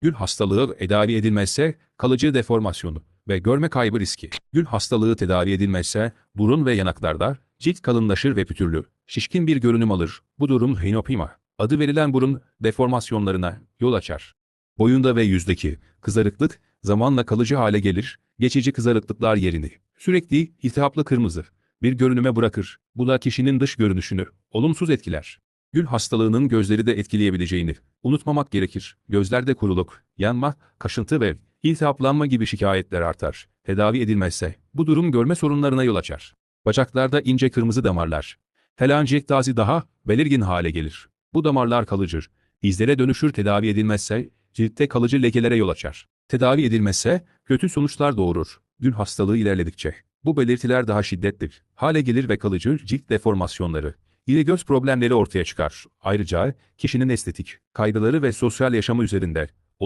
Gül hastalığı tedavi edilmezse kalıcı deformasyonu ve görme kaybı riski. Gül hastalığı tedavi edilmezse burun ve yanaklarda cilt kalınlaşır ve pütürlü, şişkin bir görünüm alır. Bu durum hinopima adı verilen burun deformasyonlarına yol açar. Boyunda ve yüzdeki kızarıklık zamanla kalıcı hale gelir, geçici kızarıklıklar yerini sürekli iltihaplı kırmızı bir görünüme bırakır. Bu da kişinin dış görünüşünü olumsuz etkiler. Gül hastalığının gözleri de etkileyebileceğini unutmamak gerekir. Gözlerde kuruluk, yanma, kaşıntı ve iltihaplanma gibi şikayetler artar. Tedavi edilmezse bu durum görme sorunlarına yol açar. Bacaklarda ince kırmızı damarlar. Telangiektazi daha belirgin hale gelir. Bu damarlar kalıcı. İzlere dönüşür tedavi edilmezse ciltte kalıcı lekelere yol açar. Tedavi edilmezse kötü sonuçlar doğurur. Gül hastalığı ilerledikçe bu belirtiler daha şiddetli hale gelir ve kalıcı cilt deformasyonları ile göz problemleri ortaya çıkar. Ayrıca kişinin estetik kaygıları ve sosyal yaşamı üzerinde